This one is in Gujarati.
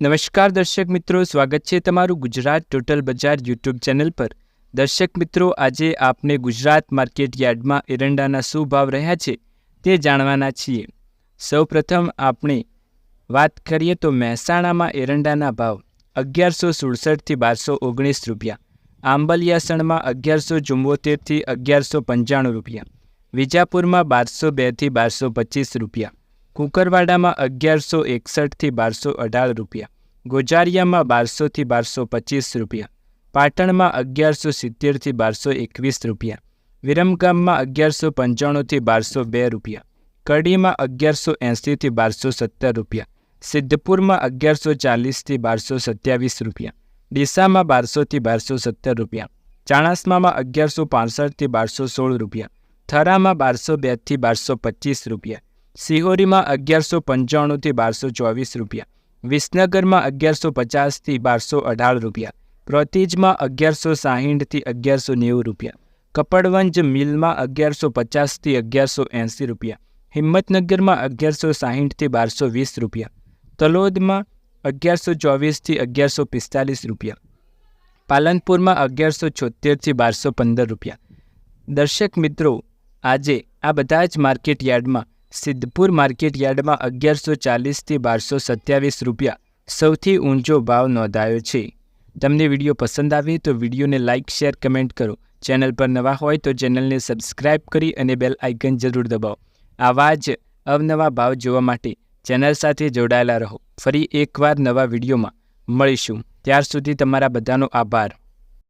નમસ્કાર દર્શક મિત્રો, સ્વાગત છે તમારું ગુજરાત ટોટલ બજાર યુટ્યુબ ચેનલ પર. દર્શક મિત્રો, આજે આપને ગુજરાત માર્કેટ યાર્ડમાં એરંડાના શું ભાવ રહ્યા છે તે જાણવાના છીએ. સૌપ્રથમ આપણે વાત કરીએ તો મહેસાણામાં એરંડાના ભાવ અગિયારસો સુડસઠથી બારસો ઓગણીસ રૂપિયા. આંબલિયાસણમાં અગિયારસો ચુમ્મોતેરથી અગિયારસો પંચાણું રૂપિયા. વિજાપુરમાં બારસો બેથી બારસો પચીસ રૂપિયા. કુકરવાડામાં અગિયારસો એકસઠથી બારસો અઢાર રૂપિયા, ગોજારિયામાં બારસોથી બારસો પચીસ રૂપિયા, પાટણમાં અગિયારસો સિત્તેરથી બારસો એકવીસ રૂપિયા, વિરમગામમાં અગિયારસો પંચાણુંથી બારસો બે રૂપિયા કડીમાં અગિયારસો એંસીથી બારસો સત્તર રૂપિયા, સિદ્ધપુરમાં અગિયારસો ચાલીસથી બારસો સત્યાવીસ રૂપિયા, ડીસામાં બારસોથી બારસો સત્તર રૂપિયા, ચાણાસમામાં અગિયારસો પાસઠથી બારસો સોળ રૂપિયા, થરામાં બારસો બેથી બારસો પચીસ રૂપિયા સિહોરીમાં અગિયારસો પંચાણુંથી બારસો ચોવીસ રૂપિયા. વિસનગરમાં અગિયારસો પચાસથી બારસો અઢાર રૂપિયા. પ્રોતિજમાં અગિયારસો સાહીઠથી અગિયારસો નેવું રૂપિયા. કપડવંજ મિલમાં અગિયારસો પચાસથી અગિયારસો એંસી રૂપિયા. હિંમતનગરમાં અગિયારસો સાહીઠથી બારસો વીસ રૂપિયા. તલોદમાં અગિયારસો ચોવીસથી અગિયારસો પિસ્તાલીસ રૂપિયા. પાલનપુરમાં અગિયારસો છોતેરથી બારસો પંદર રૂપિયા. દર્શક મિત્રો, આજે આ બધા જ માર્કેટ યાર્ડમાં સિદ્ધપુર માર્કેટ યાર્ડમાં અગિયારસો ચાલીસથી બારસો સત્યાવીસ રૂપિયા સૌથી ઊંચો ભાવ નોંધાયો છે. તમને વીડિયો પસંદ આવે તો વિડીયોને લાઇક, શેર, કમેન્ટ કરો. ચેનલ પર નવા હોય તો ચેનલને સબસ્ક્રાઇબ કરી અને બેલ આઇકન જરૂર દબાવો. આવા જ અવનવા ભાવ જોવા માટે ચેનલ સાથે જોડાયેલા રહો. ફરી એકવાર નવા વિડીયોમાં મળીશું. ત્યાર સુધી તમારા બધાનો આભાર.